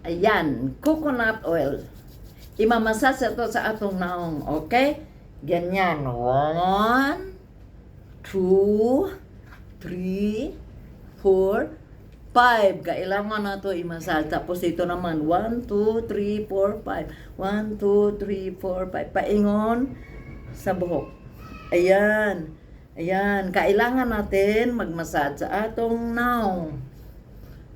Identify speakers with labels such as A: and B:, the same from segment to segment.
A: Ayan, coconut oil. Imamasas ito sa atong naong, okay? Ganyan. One, two, three, four, five. Kailangan na ito imasal. Tapos ito naman, one, two, three, four, five. One, two, three, four, five. Paingon sa buhok. Ayan. Ayan. Kailangan natin magmasad sa atong naong.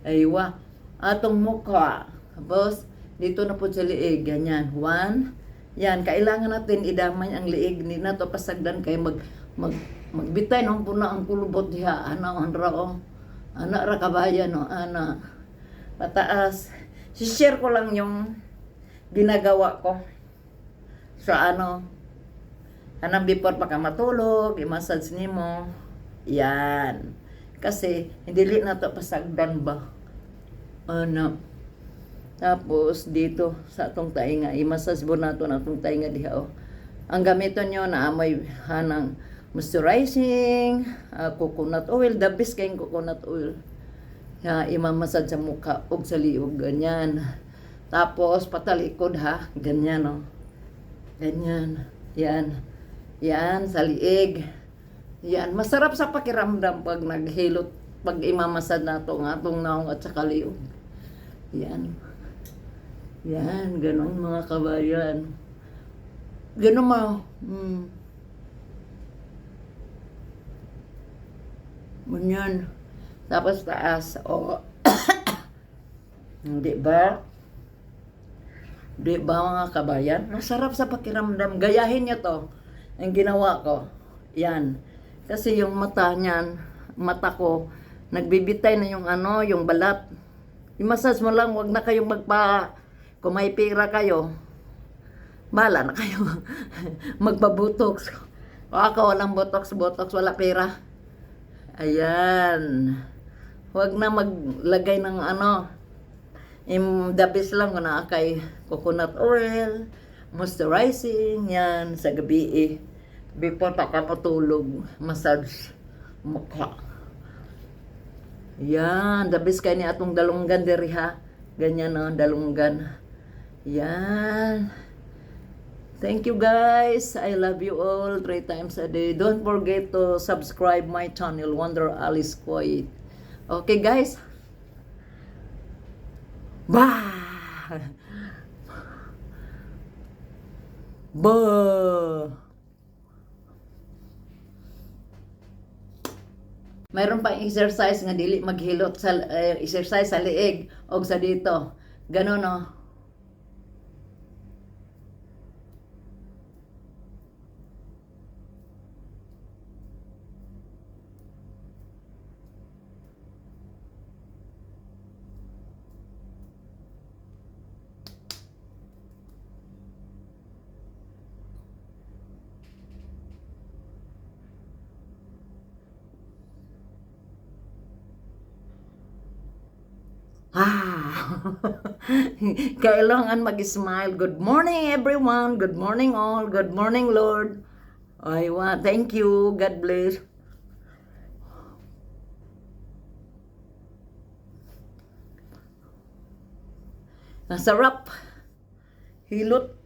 A: Aywa. Atong mukha. Tapos, dito na po sa liig. Ganyan. One. Yan. Kailangan natin idamay ang liig. Hindi na to pasagdan kay mag, mag, magbitay nung puna ang kulubot diha. Ano, ang rao. Ana ra kabayan, no? Ana. Pataas. Si-share ko lang yung ginagawa ko. Sa ano, anang before pa ka matulog, i-massage nimo. Yan. Kasi, hindi na to pasagdan ba? Ano. Tapos, dito, sa atong tainga, i-massage mo na to na atong tainga diha, oh. Ang gamiton nyo na amoy hanang moisturizing, ah, coconut oil, the best kayong coconut oil. Ya, imamasad sa mukha o sa liog, ganyan. Tapos, patalikod ha, ganyan, oh. Ganyan. Yan. Yan, sa liig. Yan. Masarap sa pakiramdam pag naghilot, pag imamasad na ito, nga itong naong at saka liog. Yan. Yan, ganon mga kabayan. Ganon mo. Hmm. Ganyan. Tapos taas. O. Hindi ba? Di ba mga kabayan? Masarap sa pakiramdam. Gayahin niyo to. Ang ginawa ko. Yan. Kasi yung mata niyan, mata ko, nagbibitay na yung ano, yung balat. I-massage mo lang, wag na kayong magpa, kung may pira kayo, bala na kayo. Magpabotox. O ako, walang botox, botox, wala pera. Ayan. Huwag na maglagay ng ano, im dabis lang na kay coconut oil, moisturizing, yan, sa gabi eh. Before pa ka matulog, massage mukha. Yan, dabis kay ni atong dalunggan diri ha. Ganyan na, dalunggan. Yan. Thank you guys. I love you all three times a day. Don't forget to subscribe my channel, Wonder Alice Kuwait. Okay guys? Bah! Bah! Mayroon pang exercise nga dili maghilot sa eh, exercise sa liig o sa dito. Ganun no. kailangan mag-smile. Good morning, everyone. Good morning, all. Good morning, Lord. Ay, wa, thank you. God bless. Ang sarap. Hilot.